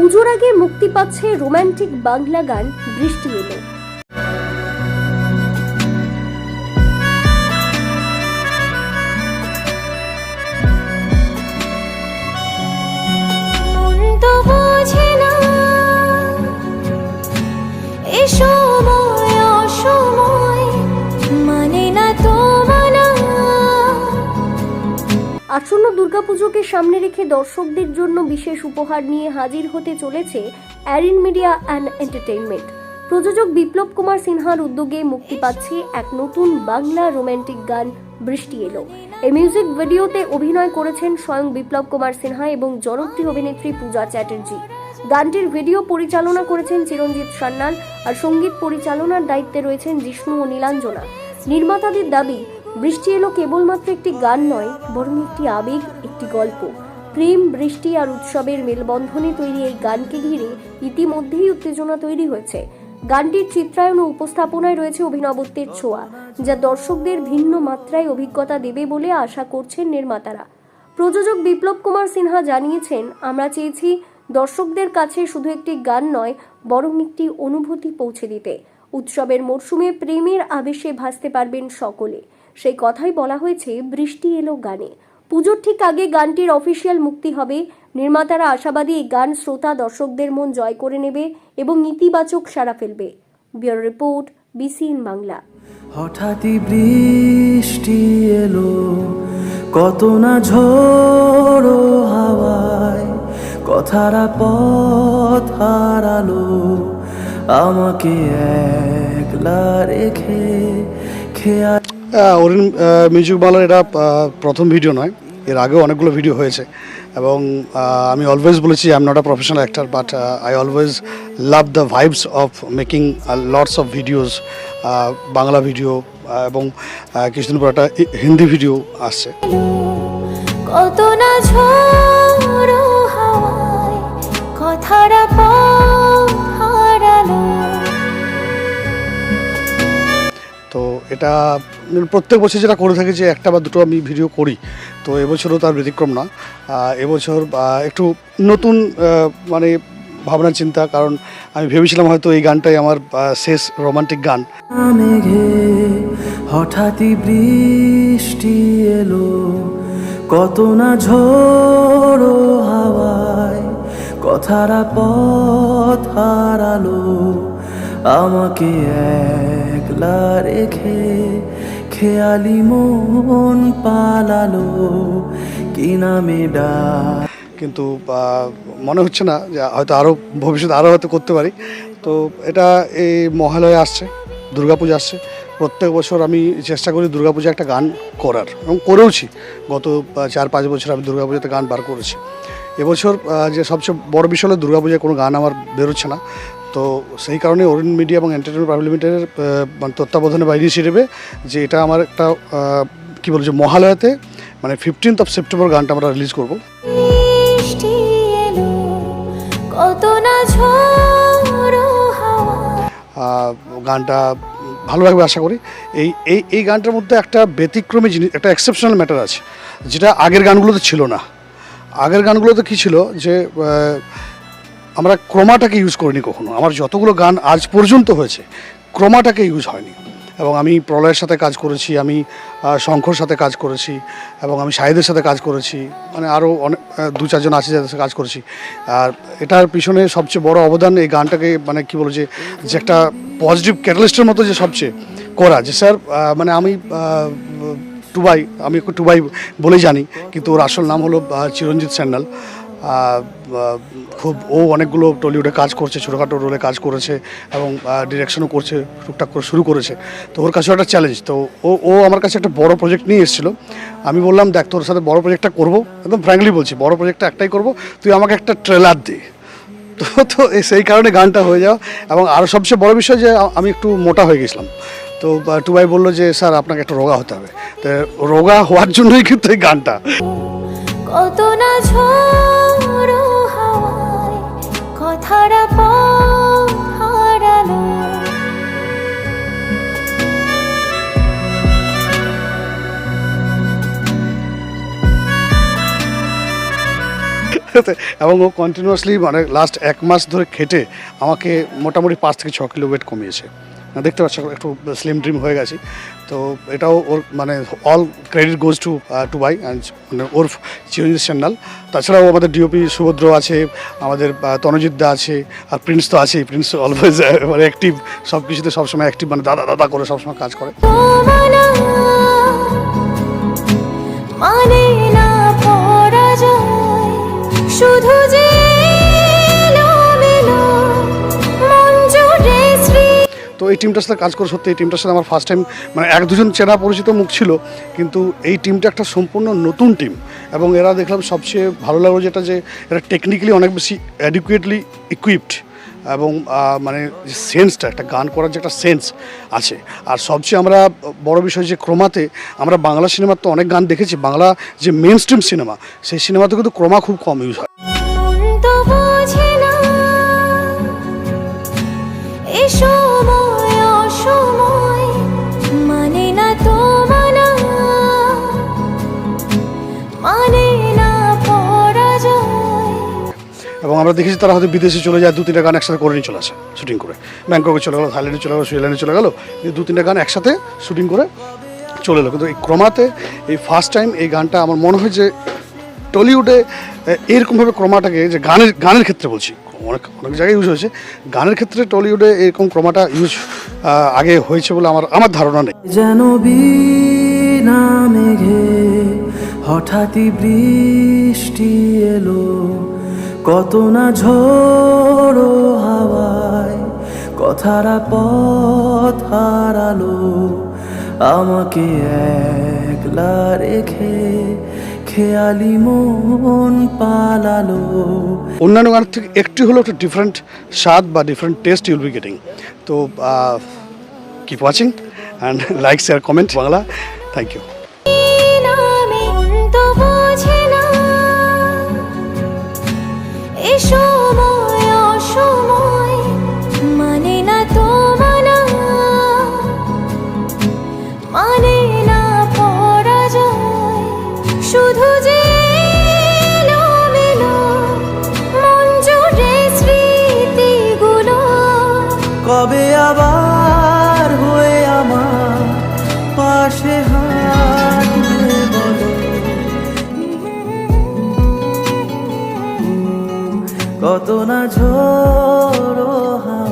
পুজোর আগে মুক্তি পাচ্ছে রোম্যান্টিক বাংলা গান বৃষ্টি এলো। দুর্গাপুজোকে সামনে রেখে দর্শকদের জন্য বিশেষ উপহার নিয়ে হাজির হতে চলেছে অ্যারিন মিডিয়া অ্যান্ড এন্টারটেইনমেন্ট। প্রযোজক বিপ্লব কুমার সিনহার উদ্যোগে মুক্তি পাচ্ছে এক নতুন বাংলা রোমান্টিক গান, বৃষ্টি এলো। এই মিউজিক ভিডিওতে অভিনয় করেছেন স্বয়ং বিপ্লব কুমার সিনহা এবং জনপ্রিয় অভিনেত্রী পূজা চ্যাটার্জি। গানটির ভিডিও পরিচালনা করেছেন চিরঞ্জিত সান্যাল আর সংগীত পরিচালনার দায়িত্বে রয়েছেন জিষ্ণু ও নীলাঞ্জনা। নির্মাতাদের দাবি বৃষ্টি এলো কেবলমাত্র একটি গান নয়, বরং একটি আবেগ, একটি গল্প। প্রেম, বৃষ্টি আর উৎসবের মেলবন্ধনে তৈরি এই গানকে ঘিরে ইতিমধ্যেই উত্তেজনা তৈরি হয়েছে। গানটির চিত্রায়ন ও উপস্থাপনায় রয়েছে অভিনবত্বের ছোঁয়া, যা দর্শকদের ভিন্ন মাত্রায় অভিজ্ঞতা দেবে বলে আশা করছেন নির্মাতারা। প্রযোজক বিপ্লব কুমার সিনহা জানিয়েছেন, আমরা চেয়েছি দর্শকদের কাছে শুধু একটি গান নয়, বরং একটি অনুভূতি পৌঁছে দিতে। উৎসবের মরশুমে প্রেমের আবেশে ভাসতে পারবেন সকলে। সেই কথাই বলা হয়েছে বৃষ্টি এলো গানে। পুজোর ঠিক আগে গানটির অফিসিয়াল মুক্তি হবে। নির্মাতারা আশাবাদী এই গান শ্রোতা দর্শকদের মন জয় করে নেবে এবং ইতিবাচক সাড়া ফেলবে। Bureau report BCN Bangla. হঠাৎই বৃষ্টি এলো, কত না ঝোড়ো হাওয়ায়, কথারা পথ হারালো, আমাকে একলা রেখে খেয়া অরিন মিউজিক বাংলার এটা প্রথম ভিডিও নয়। এর আগেও অনেকগুলো ভিডিও হয়েছে। এবং আমি অলওয়েজ বলেছি I am not a professional actor but I always love the vibes of making lots of videos Bangla video এবং কিছুদিন পর একটা হিন্দি ভিডিও আসছে। কত না ঝড়ো এটা প্রত্যেক বছর যেটা করে থাকি যে একটা বা দুটো আমি ভিডিও করি। তো এবছরও তার ব্যতিক্রম না এবছর একটু নতুন মানে ভাবনা, চিন্তা, কারণ আমি ভেবেছিলাম হয়তো এই গানটাই আমার শেষ রোমান্টিক গান। হঠাৎই বৃষ্টি এলো, কত না ঝোড়ো হাওয়ায় কথারা পথ হারালো। আমাকে একলা রেখে খেয়ালি মন পালালো, কি নামে কিন্তু মনে হচ্ছে না যে হয়তো আরও ভবিষ্যতে আরও হয়তো করতে পারি। তো এটা এই মহালয়ে আসছে, দুর্গাপূজা আসছে। প্রত্যেক বছর আমি চেষ্টা করি দুর্গাপূজা একটা গান করার এবং করেওছি। গত চার, পাঁচ বছর আমি দুর্গাপূজাতে গান বার করেছি। এবছর যে সবচেয়ে বড় বিষয় হলো দুর্গাপূজায় কোনো গান আমার বেরোচ্ছে না। তো সেই কারণে অরিন মিডিয়া এবং এন্টারটেনমেন্ট প্রাইভেট লিমিটেডের মানে তত্ত্বাবধানে বা ইনিশিয়েটিভে যে এটা আমার একটা কী বলছে মহালয়াতে মানে ফিফটিন্থ অফ সেপ্টেম্বর গানটা আমরা রিলিজ করব। গানটা ভালো লাগবে আশা করি। এই এই এই গানটার মধ্যে একটা ব্যতিক্রমী জিনিস একটা এক্সেপশনাল ম্যাটার আছে যেটা আগের গানগুলোতে ছিল না। আগের গানগুলোতে কী ছিল যে আমরা ক্রোমাটাকে ইউজ করিনি কখনো। আমার যতগুলো গান আজ পর্যন্ত হয়েছে, ক্রোমাটাকে ইউজ হয়নি। এবং আমি প্রলয়ের সাথে কাজ করেছি, আমি শঙ্কর সাথে কাজ করেছি, এবং আমি শাহিদের সাথে কাজ করেছি মানে আরও অনেক দু চারজন আছে যাদের সাথে কাজ করেছি। আর এটার পিছনে সবচেয়ে বড় অবদান এই গানটাকে মানে কি বলো যে যে একটা পজিটিভ ক্যাটালিস্টের মতো যে সবচেয়ে করা যে, স্যার মানে আমি টুবাই, আমি একটু টুবাই বলেই জানি, কিন্তু ওর আসল নাম হলো চিরঞ্জিত স্যান্ডাল খুব, ও অনেকগুলো টলিউডে কাজ করছে, ছোটোখাটো রোলে কাজ করেছে এবং ডিরেকশনও করছে, টুকটাক করে শুরু করেছে। তো ওর কাছেও একটা চ্যালেঞ্জ তো ও ও আমার কাছে একটা বড় প্রজেক্ট নিয়ে এসেছিল। আমি বললাম, দেখ, তোর সাথে বড় প্রজেক্টটা করব। একদম ফ্র্যাঙ্কলি বলছি, বড় প্রজেক্টটা একটাই করব, তুই আমাকে একটা ট্রেলার দে। তো তো সেই কারণে গানটা হয়ে যাওয়া। এবং আরও সবচেয়ে বড় বিষয় যে আমি একটু মোটা হয়ে গেছিলাম। তো টুবাই বলল যে, স্যার, আপনাকে একটা রোগা হতে হবে। তো, রোগা হওয়ার জন্যই কিন্তু এই গানটা। কত না ঝড়ো হাওয়ায় হারালো। এবং ও কন্টিনিউয়াসলি মানে লাস্ট এক মাস ধরে খেটে আমাকে মোটামুটি পাঁচ থেকে ছ কিলো ওয়েট কমিয়েছে। দেখতে পাচ্ছ, একটু স্লিম ড্রিম হয়ে গেছি। তো এটাও ওর মানে all credit goes to to by মানে ওর চিরঞ্জিত সান্যাল তাছাড়াও আমাদের ডিওপি সুভদ্র আছে, আমাদের তনজিৎ দা আছে, আর প্রিন্স তো আছেই। প্রিন্স অলওয়েজ মানে অ্যাক্টিভ সব কিছুতে সবসময় অ্যাক্টিভ মানে দাদা দাদা করে সবসময় কাজ করে। মানে শুধু যে এই টিমটার সাথে কাজ করে সত্যি এই টিমটার সাথে আমার ফার্স্ট টাইম মানে এক দুজন চেনা পরিচিত মুখ ছিল, কিন্তু এই টিমটা একটা সম্পূর্ণ নতুন টিম এবং এরা দেখলাম সবচেয়ে ভালো লাগল যেটা যে এরা টেকনিক্যালি অনেক বেশি অ্যাডিকুয়েটলি ইকুইপড এবং মানে সেন্সটা একটা গান করার যে একটা সেন্স আছে। আর সবচেয়ে আমরা বড় বিষয় যে ক্রমাতে আমরা বাংলা সিনেমার তো অনেক গান দেখেছি, বাংলা যে মেন স্ট্রিম সিনেমা সেই সিনেমাতে কিন্তু ক্রমা খুব কম ইউজ হয়। এবং আমরা দেখেছি তারা হয়তো বিদেশে চলে যায় দু তিনটা গান একসাথে করে নিয়ে চলে আসে, শুটিং করে। ব্যাংককে চলে গেলো, থাইল্যান্ডে চলে গেলো, সুইজারল্যান্ডে চলে গেলো দু তিনটা গান একসাথে শুটিং করে চলে এলো। কিন্তু এই ক্রমাতে, এই ফার্স্ট টাইম এই গানটা আমার মনে হয় যে টলিউডে এরকমভাবে ক্রমাটাকে যে গানের গানের ক্ষেত্রে বলছি, অনেক অনেক জায়গায় ইউজ হয়েছে। গানের ক্ষেত্রে টলিউডে এরকম ক্রমাটা ইউজ আগে হয়েছে বলে আমার আমার ধারণা নেই। যেন হঠাৎই বৃষ্টি এলো। কত না ঝোড়ো হাওয়ায় কথারা পথ হারালো আমাকে একলা রেখে খেয়ালি মন পালালো। অন্যান্য গানের থেকে একটু হলেও একটা ডিফারেন্ট স্বাদ বা different taste you'll be getting তো keep watching and like share comment Bangla thank you কত না ঝোড়ো হাওয়া।